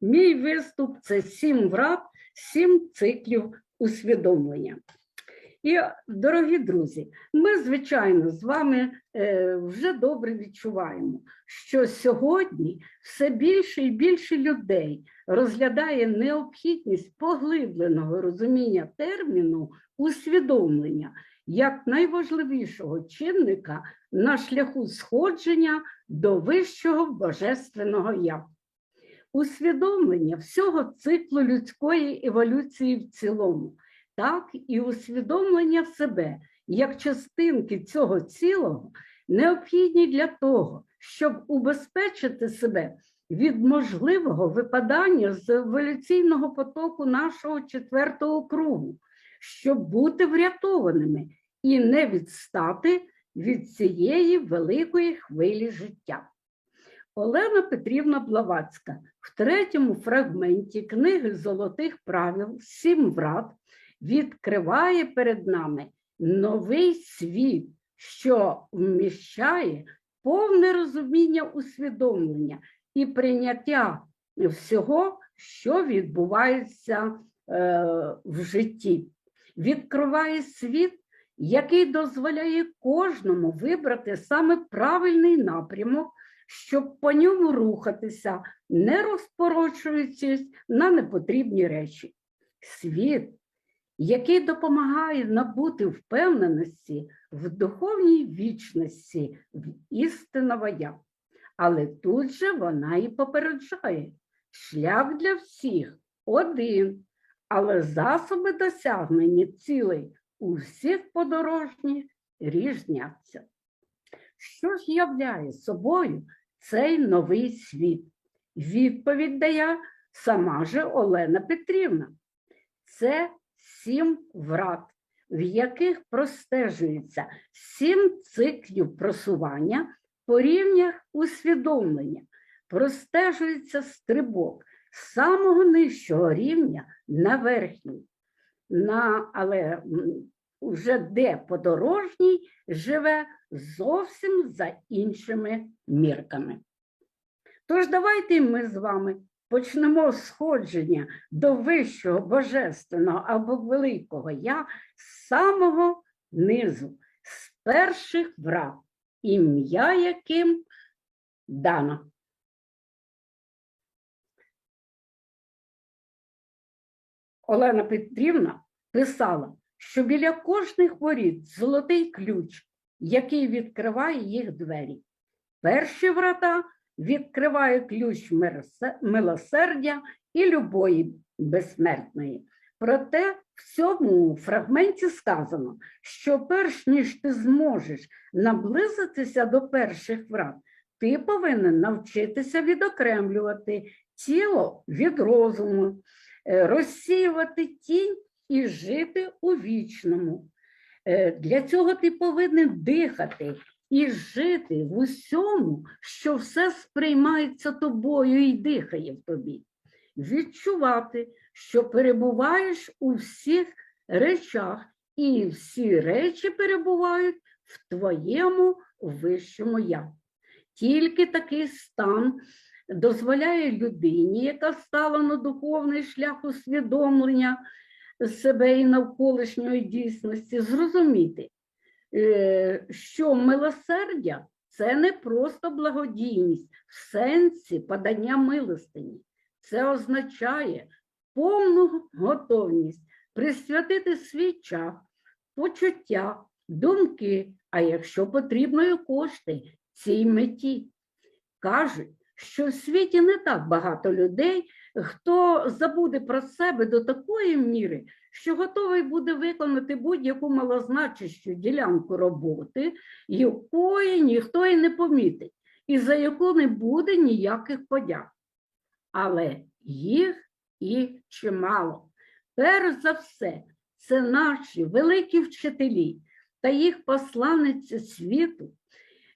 Мій виступ це сім врат, сім циклів усвідомлення. І, дорогі друзі, ми, звичайно, з вами е, вже добре відчуваємо, що сьогодні все більше і більше людей розглядає необхідність поглибленого розуміння терміну усвідомлення як найважливішого чинника на шляху сходження до вищого божественного я. Усвідомлення всього циклу людської еволюції в цілому, так і усвідомлення себе як частинки цього цілого необхідні для того, щоб убезпечити себе від можливого випадання з еволюційного потоку нашого четвертого кругу, щоб бути врятованими і не відстати від цієї великої хвилі життя. Олена Петрівна Блавацька в третьому фрагменті книги Золотих правил Сім врат відкриває перед нами новий світ, що вміщає повне розуміння усвідомлення і прийняття всього, що відбувається е, в житті. Відкриває світ, який дозволяє кожному вибрати саме правильний напрямок, щоб по ньому рухатися, не розпорочуючись на непотрібні речі. Світ, який допомагає набути впевненості в духовній вічності, в істинного я. Але тут же вона і попереджає: шлях для всіх один, але засоби досягнення цілей у всіх подорожніх різняться. Що ж являє собою цей новий світ? Відповідь дає сама же Олена Петрівна. Це сім врат, в яких простежується сім циклів просування по рівнях усвідомлення, простежується стрибок з самого нижчого рівня на верхній. На, але м, вже де подорожній живе зовсім за іншими мірками. Тож давайте ми з вами почнемо сходження до вищого божественного або великого я з самого низу, з перших врат, ім'я яким дано. Олена Петрівна писала, що біля кожних воріт золотий ключ, який відкриває їх двері. Перші врата відкриває ключ милосердя і любої безсмертної. Проте в цьому фрагменті сказано, що перш ніж ти зможеш наблизитися до перших врат, ти повинен навчитися відокремлювати тіло від розуму, е, розсіювати тінь і жити у вічному. Е, Для цього ти повинен дихати і жити в усьому, що все сприймається тобою і дихає в тобі. Відчувати, що перебуваєш у всіх речах, і всі речі перебувають в твоєму вищому я. Тільки такий стан дозволяє людині, яка стала на духовний шлях усвідомлення себе і навколишньої дійсності, зрозуміти, е, що милосердя це не просто благодійність в сенсі подання милостині. Це означає повну готовність присвятити свій час, почуття, думки, а якщо потрібно, і кошти цій меті. Кажуть, що в світі не так багато людей, хто забуде про себе до такої міри, що готовий буде виконати будь-яку малозначущу ділянку роботи, якої ніхто і не помітить, і за яку не буде ніяких подяк. Але їх і чимало. Перш за все, це наші великі вчителі та їх посланиці світу,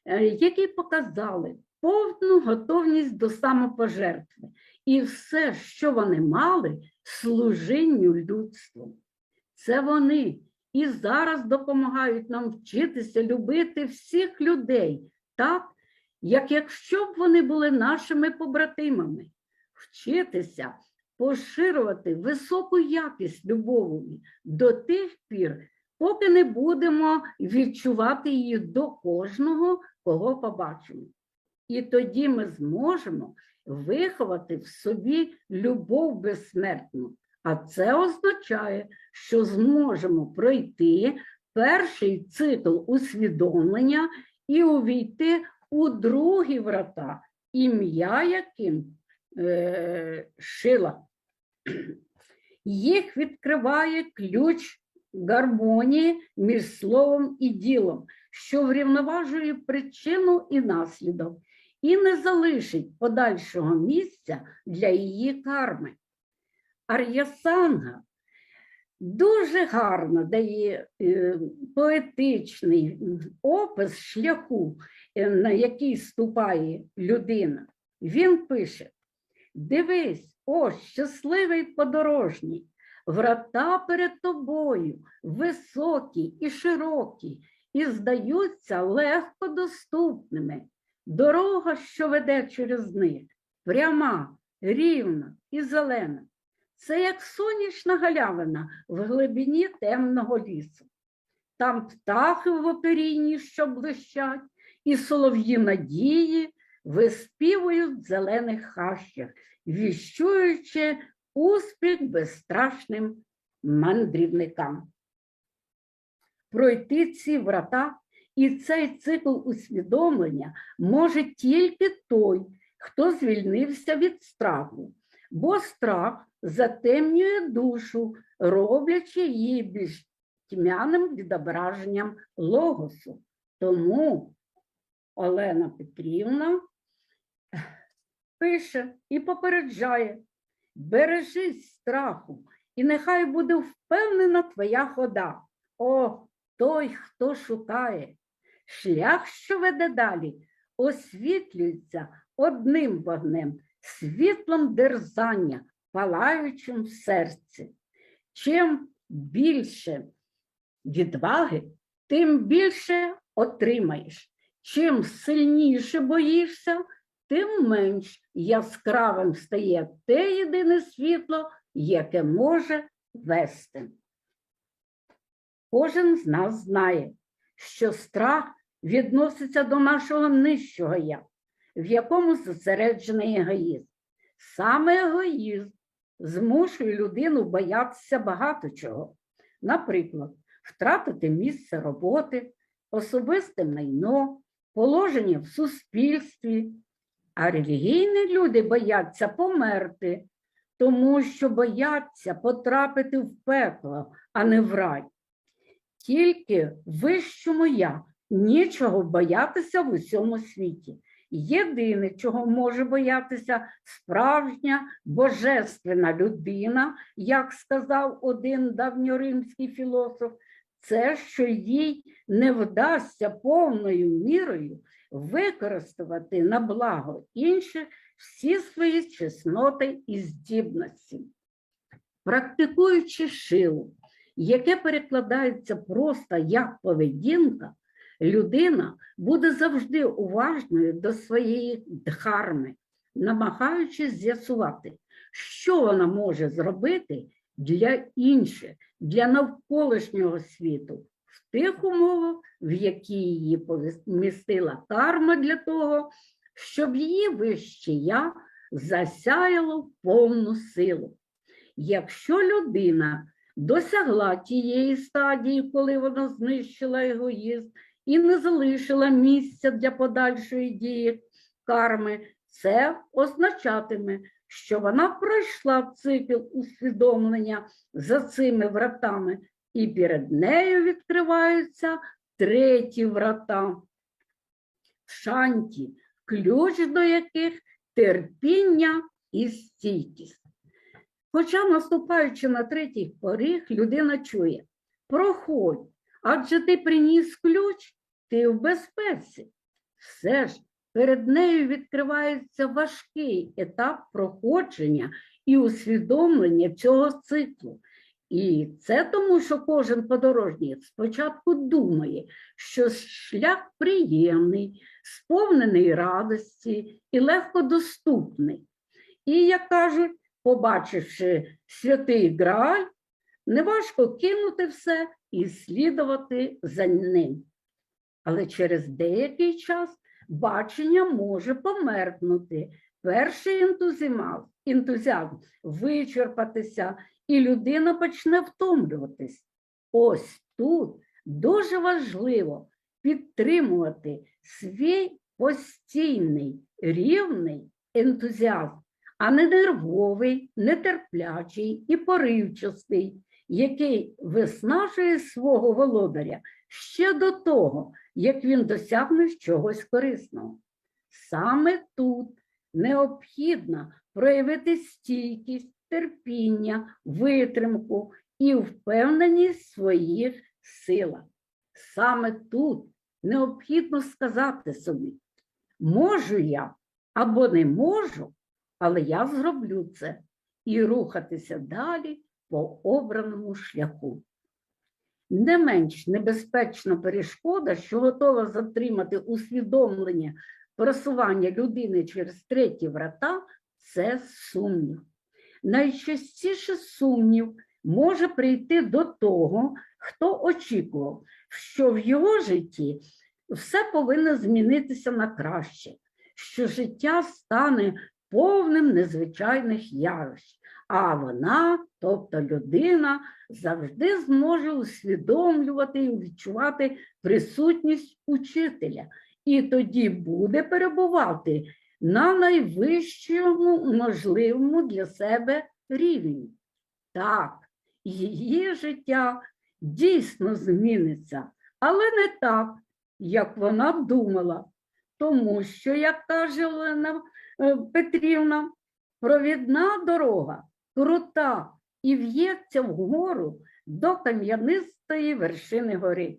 е, які показали повну готовність до самопожертви і все, що вони мали, служінню людству. Це вони і зараз допомагають нам вчитися любити всіх людей, так, як якщо б вони були нашими побратимами. вчитися поширювати високу якість любові до тих пір, поки не будемо відчувати її до кожного, кого побачимо. І тоді ми зможемо виховати в собі любов безсмертну. А це означає, що зможемо пройти перший цикл усвідомлення і увійти у другі врата, ім'я яким е, шила. Їх відкриває ключ гармонії між словом і ділом, що врівноважує причину і наслідок, і не залишить подальшого місця для її карми. Ар'ясанга дуже гарно дає е, поетичний опис шляху, е, на який ступає людина. Він пише: Дивись, о, щасливий подорожній, врата перед тобою високі і широкі, і здаються легко доступними. Дорога, що веде через них, пряма, рівна і зелена. Це як сонячна галявина в глибині темного лісу. Там птахи в оперінні, що блищать, і солов'ї надії виспівують в зелених хащах, віщуючи успіх безстрашним мандрівникам. Пройти ці врата і цей цикл усвідомлення може тільки той, хто звільнився від страху, бо страх затемнює душу, роблячи її більш тьмяним відображенням логосу. Тому Олена Петрівна пише і попереджає: бережись страху, і нехай буде впевнена твоя хода. О, той, хто шукає. Шлях, що веде далі, освітлюється одним вогнем, світлом дерзання, палаючим в серці. Чим більше відваги, тим більше отримаєш. Чим сильніше боїшся, тим менш яскравим стає те єдине світло, яке може вести. Кожен з нас знає, що страх відноситься до нашого нижчого я, в якому зосереджений егоїзм. Саме егоїзм змушує людину боятися багато чого. Наприклад, втратити місце роботи, особисте майно, положення в суспільстві. А релігійні люди бояться померти, тому що бояться потрапити в пекло, а не в рай. Тільки вищому я нічого боятися в усьому світі. Єдине, чого може боятися справжня божественна людина, як сказав один давньоримський філософ, це що їй не вдасться повною мірою використати на благо інших всі свої чесноти і здібності. Практикуючи шилу, яке перекладається просто як поведінка, людина буде завжди уважною до своєї дхарми, намагаючись з'ясувати, що вона може зробити для інших, для навколишнього світу, в тих умовах, в які її помістила карма для того, щоб її вище я засяяло повну силу. Якщо людина досягла тієї стадії, коли вона знищила егоїзм і не залишила місця для подальшої дії карми, це означатиме, що вона пройшла цикл усвідомлення за цими вратами, і перед нею відкриваються треті врата. Шанті, ключ до яких терпіння і стійкість. Хоча, наступаючи на третій поріг, людина чує: проходь, адже ти приніс ключ, ти в безпеці. Все ж перед нею відкривається важкий етап проходження і усвідомлення цього циклу. І це тому, що кожен подорожній спочатку думає, що шлях приємний, сповнений радості і легкодоступний. І, як кажуть, побачивши святий Грааль, неважко кинути все і слідувати за ним. Але через деякий час бачення може померкнути. Перший ентузіазм, ентузіазм вичерпатися, і людина почне втомлюватись. Ось тут дуже важливо підтримувати свій постійний рівний ентузіазм, а не нервовий, нетерплячий і поривчастий, який виснажує свого володаря ще до того, як він досягне чогось корисного. Саме тут необхідно проявити стійкість, терпіння, витримку і впевненість своїх силах. Саме тут необхідно сказати собі, можу я або не можу, але я зроблю це і рухатися далі по обраному шляху. Не менш небезпечна перешкода, що готова затримати усвідомлення просування людини через треті врата, це сумнів. Найчастіше сумнів може прийти до того, хто очікував, що в його житті все повинно змінитися на краще, що життя стане повним незвичайних явищ, а вона, тобто людина, завжди зможе усвідомлювати і відчувати присутність учителя, і тоді буде перебувати на найвищому можливому для себе рівні. Так, її життя дійсно зміниться, але не так, як вона б думала. Тому що, як каже Олена Петрівна, провідна дорога крута і в'ється вгору до кам'янистої вершини гори.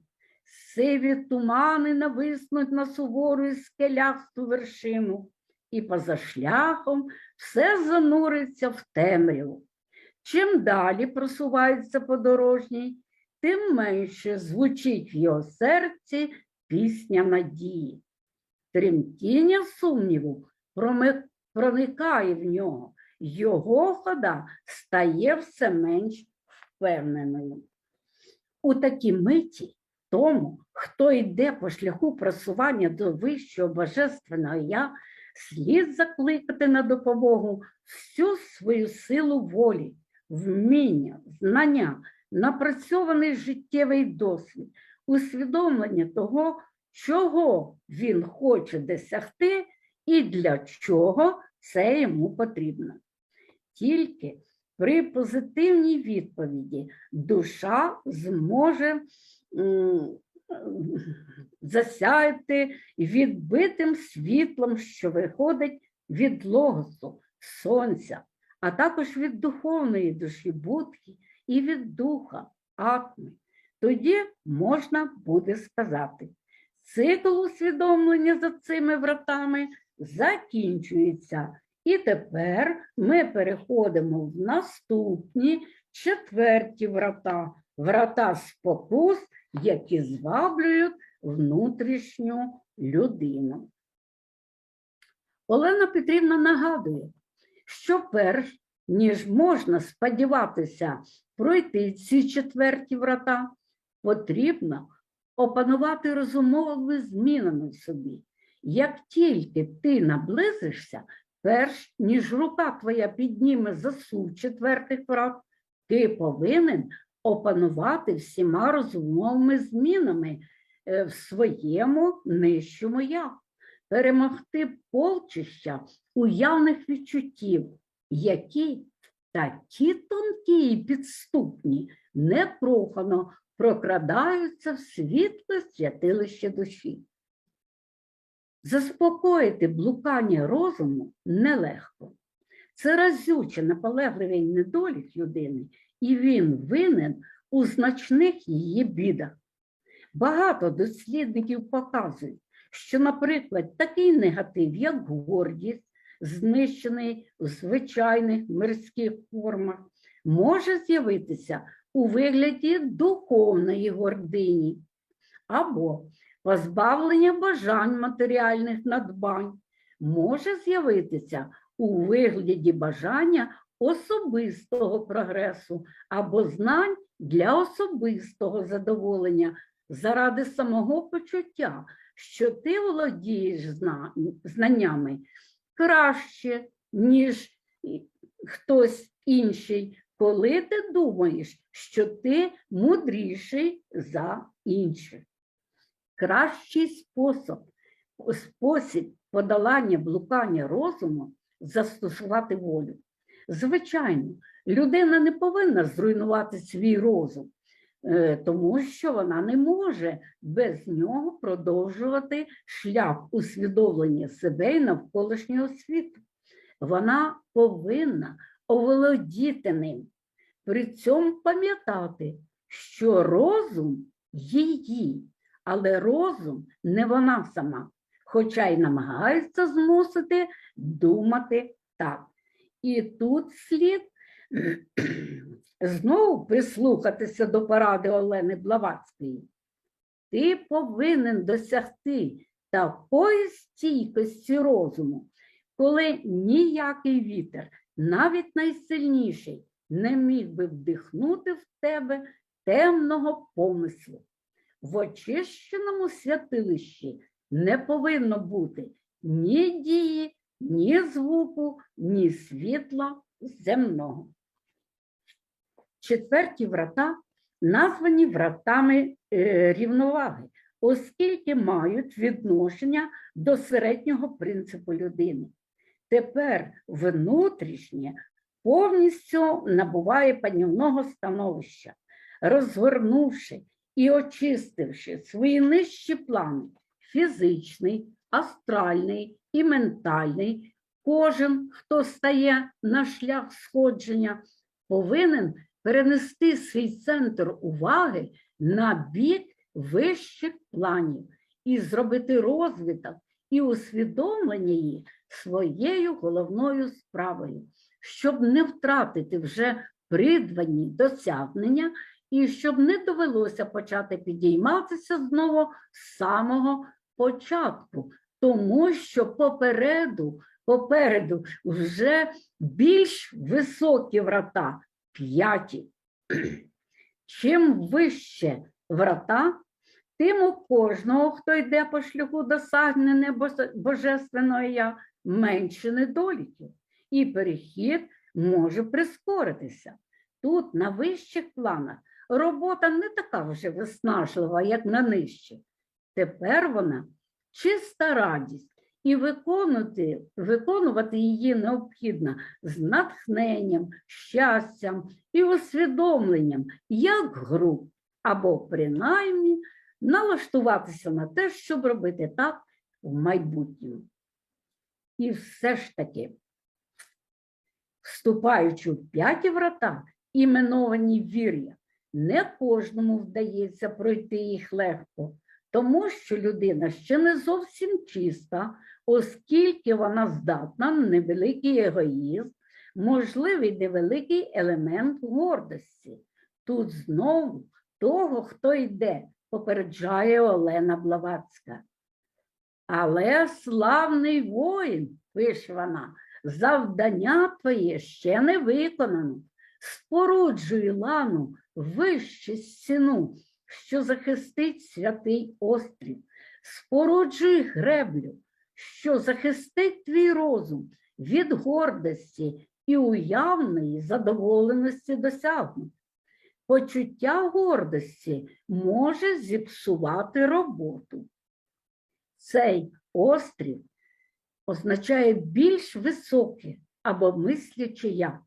Сиві тумани нависнуть на сувору і скелясту вершину, і поза шляхом все зануриться в темряву. Чим далі просувається подорожній, тим менше звучить в його серці пісня надії. Тремтіння сумніву проникає в нього, його хода стає все менш впевненою. У такій миті тому, хто йде по шляху просування до вищого божественного я, слід закликати на допомогу всю свою силу волі, вміння, знання, напрацьований життєвий досвід, усвідомлення того, чого він хоче досягти і для чого це йому потрібно. Тільки при позитивній відповіді душа зможе засяяти відбитим світлом, що виходить від логосу, сонця, а також від духовної душі будки і від духа атми. Тоді можна буде сказати, цикл усвідомлення за цими вратами закінчується. І тепер ми переходимо в наступні четверті врата, врата спокус, які зваблюють внутрішню людину. Олена Петрівна нагадує, що перш ніж можна сподіватися пройти ці четверті врата, потрібно опанувати розумовими змінами в собі. Як тільки ти наблизишся, перш ніж рука твоя підніме засув четвертих врат, ти повинен опанувати всіма розумовими змінами е, в своєму нижчому я, перемогти полчища уявних відчуттів, які такі тонкі і підступні, непрохано прокрадаються в світле святилище душі. Заспокоїти блукання розуму нелегко. Це разюче наполегливий недолік людини, і він винен у значних її бідах. Багато дослідників показують, що, наприклад, такий негатив, як гордість, знищений у звичайних мирських формах, може з'явитися у вигляді духовної гордині або позбавлення бажань матеріальних надбань може з'явитися у вигляді бажання особистого прогресу або знань для особистого задоволення заради самого почуття, що ти володієш знаннями краще, ніж хтось інший, коли ти думаєш, що ти мудріший за інших. Кращий спосіб, спосіб подолання блукання розуму застосувати волю. Звичайно, людина не повинна зруйнувати свій розум, е, тому що вона не може без нього продовжувати шлях усвідомлення себе і навколишнього світу. Вона повинна оволодіти ним. При цьому пам'ятати, що розум її, але розум не вона сама, хоча й намагається змусити думати так. І тут слід знову прислухатися до поради Олени Блаватської. Ти повинен досягти такої стійкості розуму, коли ніякий вітер, навіть найсильніший, не міг би вдихнути в тебе темного помислу. В очищеному святилищі не повинно бути ні дії, ні звуку, ні світла земного. Четверті врата названі вратами е, рівноваги, оскільки мають відношення до середнього принципу людини. Тепер внутрішнє повністю набуває панівного становища, розгорнувши і очистивши свої нижчі плани фізичний, астральний і ментальний, кожен, хто стає на шлях сходження, повинен перенести свій центр уваги на бік вищих планів і зробити розвиток і усвідомлення її своєю головною справою, щоб не втратити вже придбані досягнення і щоб не довелося почати підійматися знову з самого початку, тому що попереду, попереду вже більш високі врата, п'яті. Чим вище врата, тим у кожного, хто йде по шляху досягнення божественного я, менше недоліків, і перехід може прискоритися. Тут, на вищих планах, робота не така вже виснажлива, як на нижчих. Тепер вона чиста радість, і виконувати, виконувати її необхідно з натхненням, щастям і усвідомленням, як гру, або принаймні налаштуватися на те, щоб робити так в майбутньому. І все ж таки, вступаючи в п'яті врата, іменовані вір'я, не кожному вдається пройти їх легко, тому що людина ще не зовсім чиста, оскільки вона здатна на невеликий егоїзм, можливий невеликий елемент гордості. Тут знову того, хто йде, попереджає Олена Блаватська. Але славний воїн, пише вона, завдання твоє ще не виконано. Споруджуй лану вище стіну, що захистить святий острів. Споруджуй греблю, що захистить твій розум від гордості і уявної задоволеності досягнути. Почуття гордості може зіпсувати роботу. Цей острів означає більш високе або мисляче я,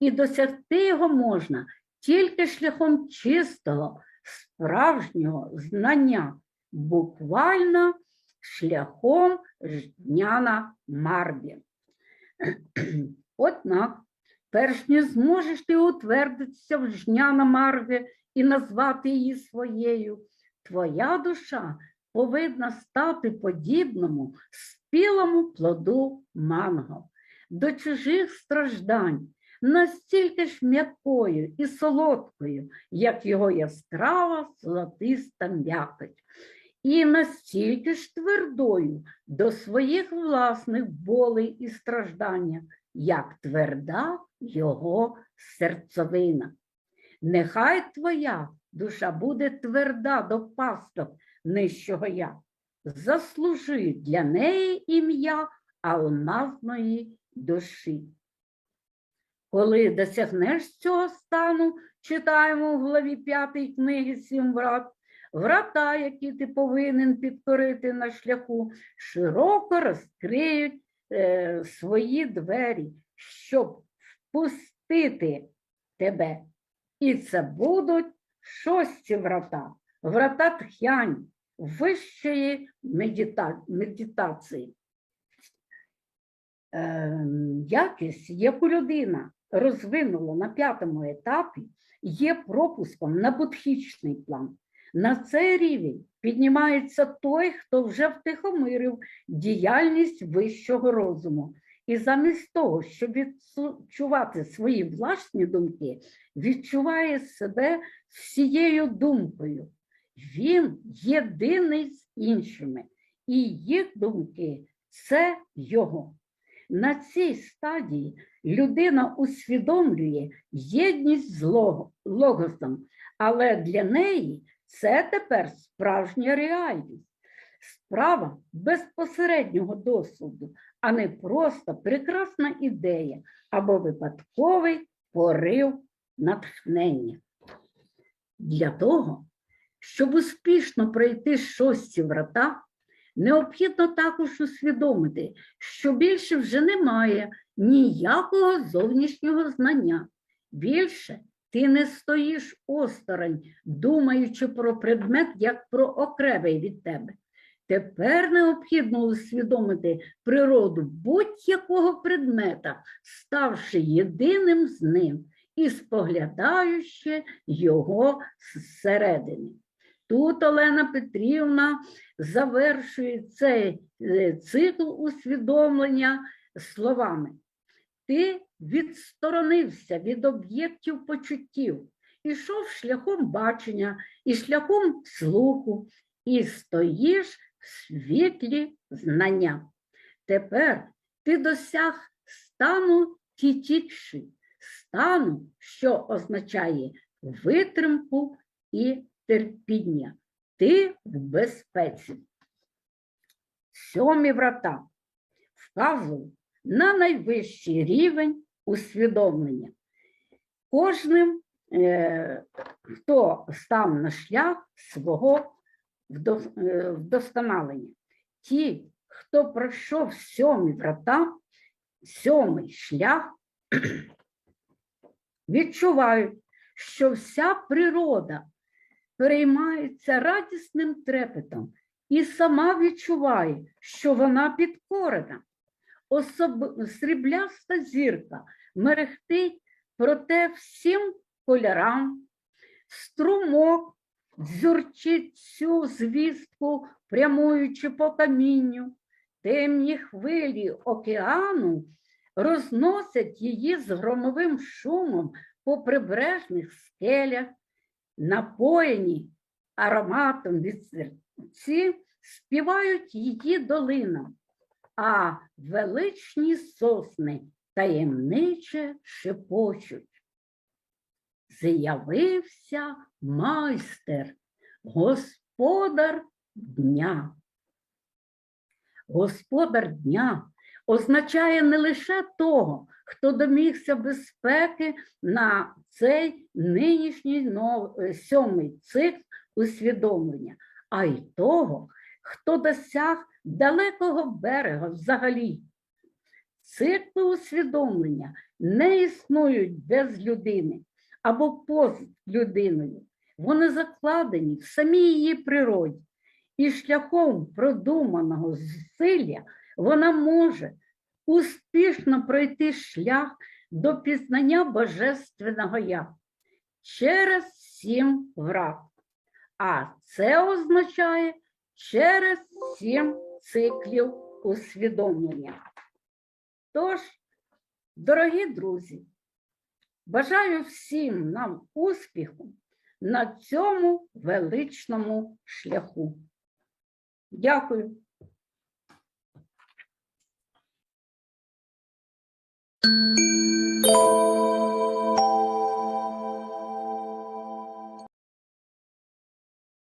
і досягти його можна тільки шляхом чистого, справжнього знання, буквально шляхом жняна марбі. Однак, перш ніж зможеш ти утвердитися в жняна марві і назвати її своєю, твоя душа повинна стати подібному спілому плоду манго, до чужих страждань, настільки ж м'якою і солодкою, як його яскрава золотиста м'якоть. і настільки ж твердою до своїх власних болей і страждання, як тверда його серцевина. Нехай твоя душа буде тверда до пасток нижчого я. Заслужи для неї ім'я алмазної душі. Коли досягнеш цього стану, читаємо в главі 5 книги Сім врат, врата, які ти повинен підкорити на шляху, широко розкриють е, свої двері, щоб впустити тебе. І це будуть шості врата, врата тхянь, вищої медита- медитації. Е, Якість, яку людина розвинула на п'ятому етапі, є пропуском на будхічний план. На цей рівень піднімається той, хто вже втихомирив діяльність вищого розуму. І замість того, щоб відчувати свої власні думки, відчуває себе всією думкою. Він єдиний з іншими, і їх думки це його. На цій стадії людина усвідомлює єдність з лого- логосом, але для неї це тепер справжня реальність, справа безпосереднього досвіду, а не просто прекрасна ідея або випадковий порив натхнення. Для того, щоб успішно пройти шості врата, необхідно також усвідомити, що більше вже немає ніякого зовнішнього знання. Більше ти не стоїш осторонь, думаючи про предмет як про окремий від тебе. Тепер необхідно усвідомити природу будь-якого предмета, ставши єдиним з ним і споглядаючи його зсередини. Тут Олена Петрівна завершує цей е, цикл усвідомлення словами. Ти відсторонився від об'єктів почуттів, ішов шляхом бачення і шляхом слуху, і стоїш в світлі знання. Тепер ти досяг стану тітікши, стану, що означає витримку і терпіння. Ти в безпеці. Сьомі врата вказують на найвищий рівень усвідомлення. Кожним, е, хто став на шлях свого е, вдосконалення. Ті, хто пройшов сьомі врата, сьомий шлях, відчувають, що вся природа переймається радісним трепетом і сама відчуває, що вона підкорена. Особ... Срібляста зірка мерехтить проте всім кольорам, струмок дзюрчить цю звістку, прямуючи по камінню, темні хвилі океану розносять її з громовим шумом по прибережних скелях, напоєні ароматом від серці, співають її долинам, а величні сосни таємниче шепочуть. З'явився майстер, господар дня. Господар дня означає не лише того, хто домігся безпеки на цей нинішній нов- е, сьомий цикл усвідомлення, а й того, хто досяг далекого берега взагалі. Цикли усвідомлення не існують без людини або поза людиною. Вони закладені в самій її природі, і шляхом продуманого зусилля вона може успішно пройти шлях до пізнання Божественного Я через сім врат. А це означає через сім циклів усвідомлення. Тож, дорогі друзі, бажаю всім нам успіху на цьому величному шляху. Дякую. Música